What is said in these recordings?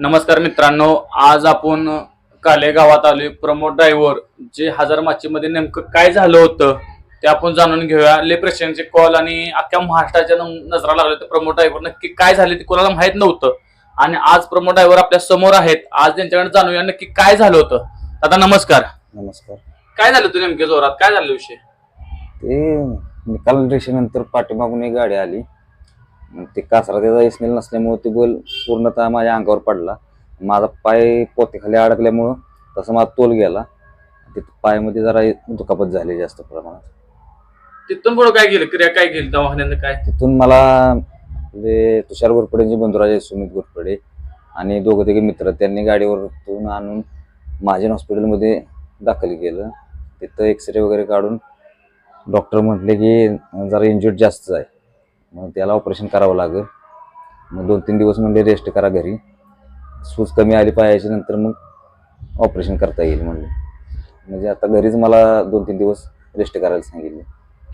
नमस्कार मित्रांनो आज आपण काले गावात आलोय. प्रमोद ड्रायव्हर जे हजार माचीमध्ये नेमकं काय झालं होतं ते आपण जाणून घेऊया. ले प्रेक्षकांचे कॉल आणि अख्ख्या महाराष्ट्राच्या नजरा लागल्या तर प्रमोद ड्रायव्हर नक्की काय झाले ते कोणाला माहीत नव्हतं. आणि आज प्रमोद ड्रायव्हर आपल्यासमोर आहेत. आज त्यांच्याकडे जाणूया नक्की काय झालं होतं. दादा नमस्कार. नमस्कार. काय झालं होतं नेमके जोरात? काय झालं विषय? ते निकाल रेषेनंतर पाठीमागून एक गाडी आली. मग ते कासरा त्याचा एसनेल नसल्यामुळे ते बैल पूर्णतः माझ्या अंगावर पडला. माझा पाय पोतेखाली अडकल्यामुळं तसं माझा तोल गेला. तिथं पायामध्ये जरा दुखापत झाली जास्त प्रमाणात. तिथून पुढे काय केलं? क्रिया काय केली? दवाखान्यानं काय? तिथून मला आपले तुषार घोरपडेंचे बंधुराजे सुमित घोरपडे आणि दोघं तिघे मित्र त्यांनी गाडीवरतून आणून महाजन हॉस्पिटलमध्ये दाखल केलं. तिथं एक्सरे वगैरे काढून डॉक्टर म्हटले की जरा इंजुर्ड जास्त आहे. मग त्याला ऑपरेशन करावं लागेल. मग दोन तीन दिवस म्हणजे रेस्ट करा घरी. सूज कमी आली पायाची नंतर मग ऑपरेशन करता येईल म्हणले. म्हणजे आता घरीच मला दोन तीन दिवस रेस्ट करायला सांगितले.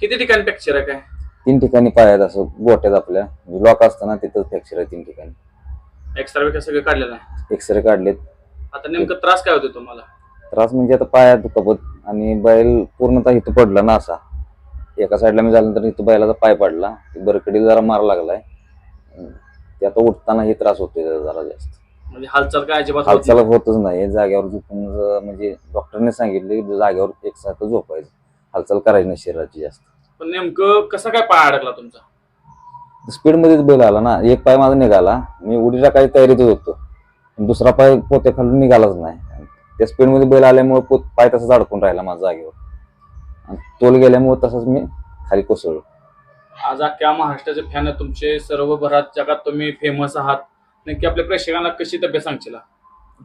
किती ठिकाणी फ्रॅक्चर आहे काय? तीन ठिकाणी पायात असं गोट्यात आपल्या. लॉक असताना तिथं फ्रॅक्चर आहे तीन ठिकाणी. एक्स्ट्रा वगैरे सगळं काढलेलं आहे? एक्सरे काढलेत. आता नेमकं त्रास काय होतो तुम्हाला? त्रास म्हणजे आता पायात दुखापत आणि बैल पूर्णतः इथं पडला ना असा. एका साईडला मी झाल्यानंतर इथं बैलाचा पाय पडला. ते बरकडीला जरा मार लागलाय. ते आता उठताना हे त्रास होतोय त्याचा जरा जास्त. म्हणजे हालचाल काय अजिबात होत हालचाल होतच नाही. जागेवर झोपून ज- म्हणजे डॉक्टरने सांगितले की जागेवर एकसारखं झोपायचं. हालचाल करायची नाही शरीराची जास्त. पण नेमकं कसा काय पाय अडकला तुमचा? स्पीड मध्येच बैल आला ना. एक पाय माझा निघाला. मी उडी टाकायची तयारीतच होतो. दुसरा पाय पोते खालून निघालाच नाही. त्या स्पीडमध्ये बैल आल्यामुळे पोत पाय तसाच अडकून राहिला माझ्या जागेवर. तोल गेल्यामुळे तसंच मी खाली कोसळलो. आज अख्ख्या महाराष्ट्राचे फॅन आहेत तुमचे सर्व भरात जगात तुम्ही फेमस आहात. नक्की आपल्या प्रेक्षकांना कशी तब्येत सांगशील?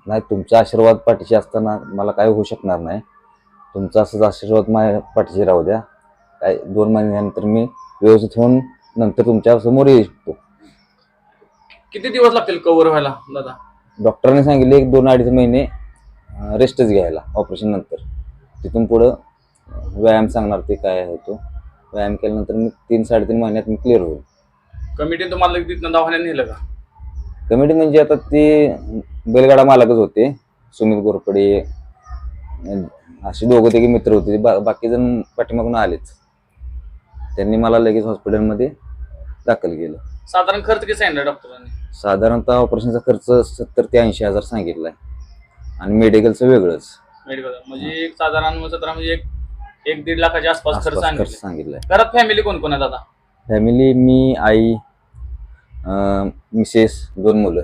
नाही तुमचा आशीर्वाद पाठीशी असताना मला काय होऊ शकणार नाही. तुमचा असंच आशीर्वाद माझ्या पाठीशी राहू द्या. काय दोन महिन्यानंतर मी व्यवस्थित होऊन नंतर तुमच्यासमोर येऊ शकतो. किती दिवस लागतील कव्हर व्हायला दादा? डॉक्टरने सांगितले एक दोन अडीच महिने रेस्टच घ्यायला ऑपरेशन नंतर. तिथून पुढं व्यायाम सांगणार ते काय आहे तो. व्यायाम केल्यानंतर मी तीन साडेतीन महिन्यात मी क्लिअर होईल. कमिटीने तुम्हाला तिथनं दवाखान्यात नेलं का? कमिटी म्हणजे आता ते बैलगाडा मालकच होते सुमित गोरपडे असे दोघं तिघे मित्र होते. बा बाकी जण पाठीमागून आलेच. त्यांनी मला लगेच हॉस्पिटलमध्ये दाखल केलं. साधारण खर्च किती सांगितला डॉक्टरांनी? साधारणतः ऑपरेशनचा खर्च सत्तर ते ऐंशी हजार सांगितला आहे आणि मेडिकलचं वेगळंच. मेडिकल म्हणजे एक साधारण सतरा म्हणजे एक एक दीड लाखाच्या आसपास खर्च आसपास खर्च सांगितले सांगितलाय. घरात फॅमिली कोण कोण आहे दादा फॅमिली मी आई अं, मिसेस दोन मुलं.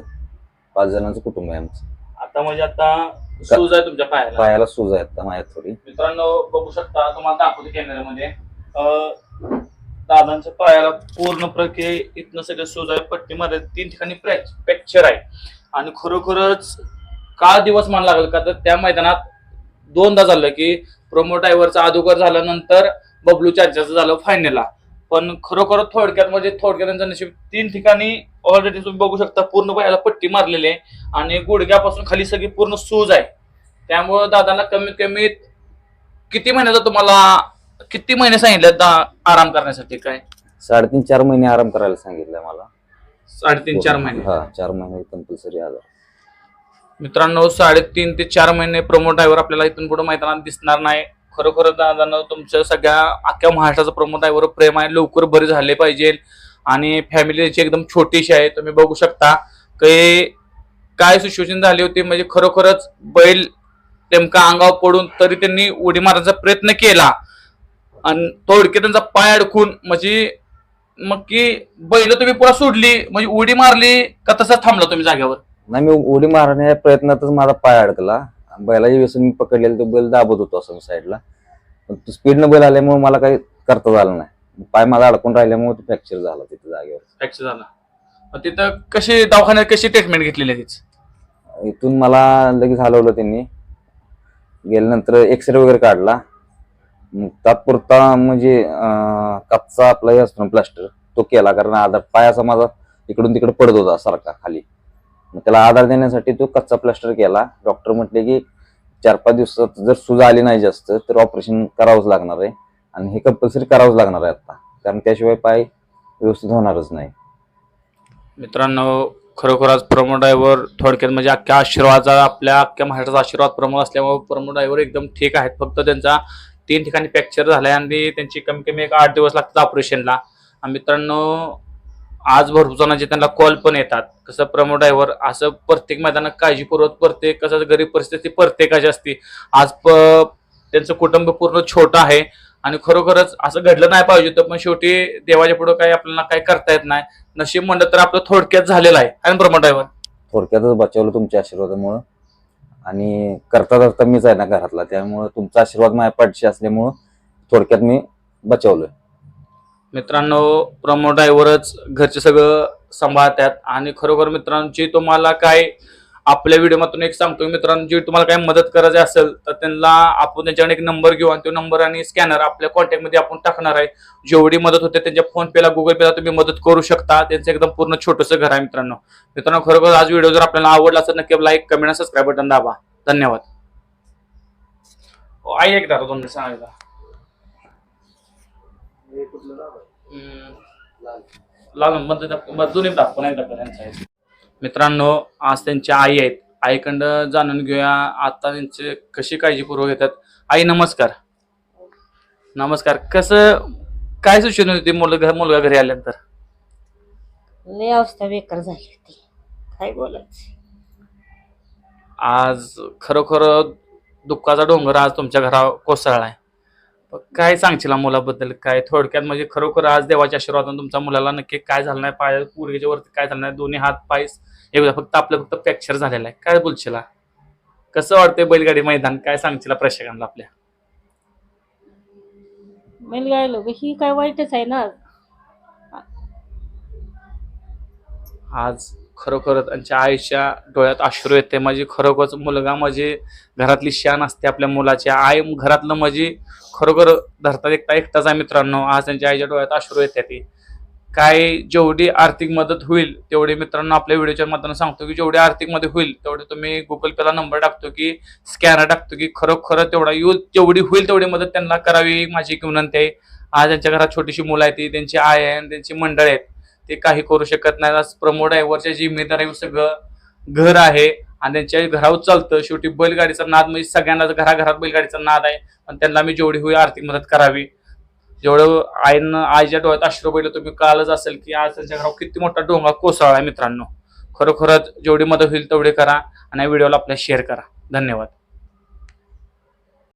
पाच जणांचं कुटुंब आहे आमचं. आता म्हणजे आता सूज आहे तुमच्या पायाला. पायाला सूज आहे आता माझ्यात थोडी. मित्रांनो बघू शकता तुम्हाला दाखवतो कॅमेऱ्यामध्ये अं, दादांच्या पायाला पूर्ण प्रके इथनं सगळं सूज आहे पट्टीमध्ये तीन ठिकाणी फ्रॅक्चर आहे. आणि खरोखरच का दिवस मान लागला का तर त्या मैदानात दोनदा झालं की प्रोमो ड्रायव्हरचा अगोदर झाल्यानंतर बबलू चार्जरचं झालं फायनलला पण खरोखर थोडक्यात म्हणजे थोडक्यात त्यांचं नशीब तीन ठिकाणी ऑलरेडी तुम्ही बघू शकता पूर्ण पायाला पट्टी मारलेली आहे आणि गुडघ्यापासून खाली सगळी पूर्ण सूज आहे. त्यामुळं दादांना कमीत कमी किती महिन्याचा तुम्हाला किती महिने सांगितले दा- आराम करण्यासाठी? काय? साडेतीन चार महिने आराम करायला सांगितलंय मला. साडेतीन चार महिने. हा चार महिने कंपल्सरी आजार. मित्रांनो साडेतीन ते चार महिने प्रमोट ड्रायव्हर आपल्याला इथून पुढे मैदानात दिसणार नाही. खरोखर दादांना तुमच्या सगळ्या अख्ख्या महाराष्ट्राचं प्रमो ड्रायव्हर प्रेम आहे. लवकर बरे झाले पाहिजे. आणि फॅमिलीची एकदम छोटीशी आहे. तुम्ही बघू शकता. काही काय सिच्युएशन झाली होती म्हणजे खरोखरच बैल नेमका अंगावर पडून तरी त्यांनी उडी मारण्याचा प्रयत्न केला. आणि थोडक्यात त्यांचा पाय अडकून म्हणजे मग की बैल तुम्ही पुरा सोडली म्हणजे उडी मारली का तसंच थांबला तुम्ही जागेवर? नाही मी उडी मारण्याच्या प्रयत्नातच माझा पाय अडकला. बैलाची व्यसन मी पकडलेलं तो बैल दाबत होतो असं साईडला पण स्पीडनं बैल आल्यामुळे मला काही करता झालं नाही. पाय माझा अडकून राहिल्यामुळे तो फ्रॅक्चर झाला तिथे जागेवर. फ्रॅक्चर झाला. मग तिथं कशी दवाखान्यात कशी ट्रीटमेंट घेतलेली आहे तीच? इथून मला लगेच हलवलं त्यांनी. गेल्यानंतर एक्सरे वगैरे काढला. मग तात्पुरता म्हणजे अं, कच्चा आपला हे असतो ना प्लास्टर तो केला. कारण आधार पायाचा माझा इकडून तिकडे पडत होता सारखा खाली. मग त्याला आधार देण्यासाठी तो कच्चा प्लास्टर केला. डॉक्टर म्हटले की चार पाच दिवसात जर सुजा आली नाही जास्त तर ऑपरेशन करावंच लागणार आहे. आणि हे कंपल्सरी करावंच लागणार आहे आता. कारण त्याशिवाय पाय व्यवस्थित होणारच नाही. मित्रांनो खरोखर आज प्रमोद ड्रायव्हर थोडक्यात म्हणजे अख्ख्या आशीर्वादाचा आपल्या अख्ख्या महाराष्ट्राचा आशीर्वाद प्रमोद असल्यामुळे प्रमोद ड्रायव्हर एकदम ठीक आहेत. फक्त त्यांचा तीन ठिकाणी फ्रॅक्चर झालाय आणि त्यांची कमी कमी एक आठ दिवस लागतात ऑपरेशनला आणि मित्रांनो आज भरपूर जणांचे त्यांना कॉल पण येतात. कसं प्रमो ड्रायव्हर असं प्रत्येक मैदानात काळजीपूर्वक प्रत्येक कसं गरीब परिस्थिती प्रत्येकाची असते. आज प त्यांचं कुटुंब पूर्ण छोटं आहे आणि खरोखरच असं घडलं नाही पाहिजे होतं पण शेवटी देवाच्या पुढे काही आपल्याला काही करता येत नाही. नशीब म्हणलं तर आपलं थोडक्यात झालेलं आहे. आणि प्रमो ड्रायव्हर थोडक्यातच बचावलं तुमच्या आशीर्वादामुळं. आणि करता करता मीच आहे ना घरातला त्यामुळं तुमचा आशीर्वाद माझ्या पाठशी असल्यामुळं थोडक्यात मी बचावलोय. मित्रांनो प्रमोट ड्रायव्हरच घरचे सगळं सांभाळतात. आणि खरोखर मित्रांनो जे तुम्हाला काय आपल्या व्हिडिओमधून एक सांगतो मित्रांनो जे तुम्हाला काय मदत करायची असेल तर त्यांना आपण त्यांच्याकडे एक नंबर घेऊ आणि तो नंबर आणि स्कॅनर आपल्या कॉन्टॅक्टमध्ये आपण टाकणार आहे. जेवढी मदत होते त्यांच्या फोन पेला गुगल पेला तुम्ही मदत करू शकता. त्यांचं एकदम पूर्ण छोटंसं घर आहे मित्रांनो. मित्रांनो खरोखर आज व्हिडिओ जर आपल्याला आवडला असेल नक्की लाईक कमेंट सबस्क्राईब बटन दाबा. धन्यवाद. हो, आई एकदा दोन लाल मध्ये दोन्ही दाखव पण एकदा पर्यंत आहे मित्रांनो आज त्यांच्या आई आहेत. आईकडं जाणून घेऊया. आता त्यांचे कशी काळजीपूर्वक घेतात आई नमस्कार. नमस्कार. कसं काय सूचन होती मुलगा मुलगा घरी आल्यानंतर? लय अवस्था बेकार झाली होती. काय बोलायचं? आज खरोखर दुःखाचा डोंगर आज तुमच्या घरा कोसळलाय. काय सांगशील मुलाबद्दल? काय थोडक्यात म्हणजे खरोखर आज देवाच्या आशीर्वादाने तुमच्या मुलाला नक्की काय झालं नाही? पाय पोरगीच्या वरती काय झालं नाही? दोन्ही हात पाय एकदा फक्त आपलं फक्त फ्रॅक्चर झालेलं आहे. काय बोलशील कसं वाटतंय बैलगाडी मैदान? काय सांगशील प्रेक्षकांना आपल्या? मला गायलो ही काय वाईटच आहे ना? आज खरोखर त्यांच्या आईच्या डोळ्यात अश्रू येते. म्हणजे खरोखरच मुलगा म्हणजे घरातली शान असते आपल्या मुलाची. आई घरातलं म्हणजे खरोखर धरतात एकटा एकटाच आहे मित्रांनो. आज त्यांच्या आईच्या डोळ्यात अश्रू येते ती. काय जेवढी आर्थिक मदत होईल तेवढी मित्रांनो आपल्या व्हिडिओच्या माध्यमात सांगतो की जेवढी आर्थिक मदत होईल तेवढे तुम्ही गुगल पेला नंबर टाकतो की स्कॅनर टाकतो की खरोखर तेवढा यू जेवढी होईल तेवढी मदत त्यांना करावी माझी एक विनंती आहे. आज त्यांच्या घरात छोटीशी मुलं आहे ती त्यांची आई आहे आणि त्यांची मंडळ आहेत. ते काही करू शकत नाही. आज प्रमोद ड्रायव्हरच्या जिम्मेदारी सगळं घर आहे आणि त्यांच्या घरावर चालतं. शेवटी बैलगाडीचा नाद म्हणजे सगळ्यांनाच घराघरात बैलगाडीचा नाद आहे पण त्यांना मी जेवढी होईल आर्थिक मदत करावी. जेवढं आईनं आईच्या डोळ्यात अश्रू पडलं तुम्ही कालच असेल की आज त्यांच्या घरावर किती मोठा डोंगा कोसळला आहे मित्रांनो. खरोखरच जेवढी मदत होईल तेवढी करा आणि व्हिडिओला आपल्या शेअर करा. धन्यवाद.